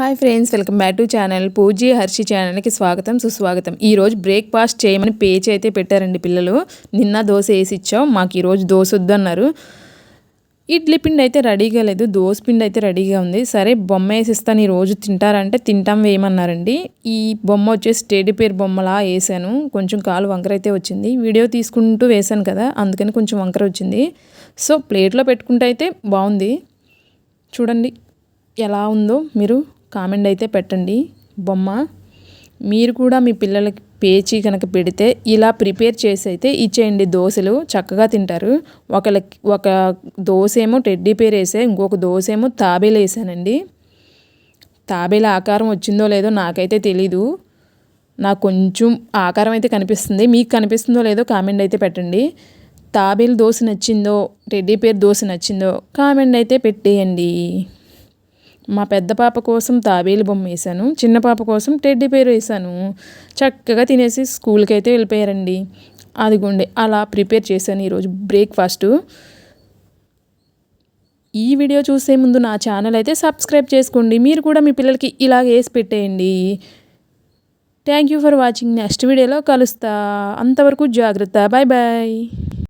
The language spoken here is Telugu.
Hi friends welcome back to channel Pooji Harshi ఛానల్కి స్వాగతం సుస్వాగతం. ఈరోజు బ్రేక్ఫాస్ట్ చేయమని పేచి అయితే పెట్టారండి పిల్లలు. నిన్న దోశ వేసి ఇచ్చాం మాకు ఈరోజు దోశ వద్దన్నారు. ఇడ్లీ పిండి అయితే రెడీగా లేదు దోశ పిండి అయితే రెడీగా ఉంది. సరే బొమ్మ వేసిస్తాను ఈరోజు తింటారంటే తింటాం వేయమన్నారండి. ఈ బొమ్మ వచ్చేసి టేడీ పేరు బొమ్మలా వేసాను. కొంచెం కాలు వంకర అయితే వచ్చింది. వీడియో తీసుకుంటూ వేసాను కదా అందుకని కొంచెం వంకర వచ్చింది. సో ప్లేట్లో పెట్టుకుంటే అయితే బాగుంది. చూడండి ఎలా ఉందో మీరు కామెంట్ అయితే పెట్టండి. బొమ్మ మీరు కూడా మీ పిల్లలకి పేచి కనుక పెడితే ఇలా ప్రిపేర్ చేసి అయితే ఇచ్చేయండి దోశలు. చక్కగా తింటారు. ఒకళ్ళకి ఒక దోశ ఏమో టెడ్డీ పేరు వేసే ఇంకొక దోశ ఏమో తాబేలు వేసానండి. తాబేల ఆకారం వచ్చిందో లేదో నాకైతే తెలీదు. నాకు కొంచెం ఆకారం అయితే కనిపిస్తుంది. మీకు కనిపిస్తుందో లేదో కామెంట్ అయితే పెట్టండి. తాబేలు దోశ నచ్చిందో టెడ్డీ పేరు దోశ నచ్చిందో కామెంట్ అయితే పెట్టేయండి. మా పెద్ద పాప కోసం తాబేలు బొమ్మ వేసాను చిన్న పాప కోసం టెడ్డీ పేరు వేసాను చక్కగా తినేసి స్కూల్కి అయితే వెళ్ళిపోయారండి. అదిగోండి అలా ప్రిపేర్ చేశాను ఈరోజు బ్రేక్ఫాస్ట్. ఈ వీడియో చూసే ముందు నా ఛానల్ అయితే సబ్స్క్రైబ్ చేసుకోండి. మీరు కూడా మీ పిల్లలకి ఇలాగ వేసి పెట్టేయండి. Thank you for watching. Next వీడియోలో కలుస్తా. అంతవరకు జాగ్రత్త. Bye bye.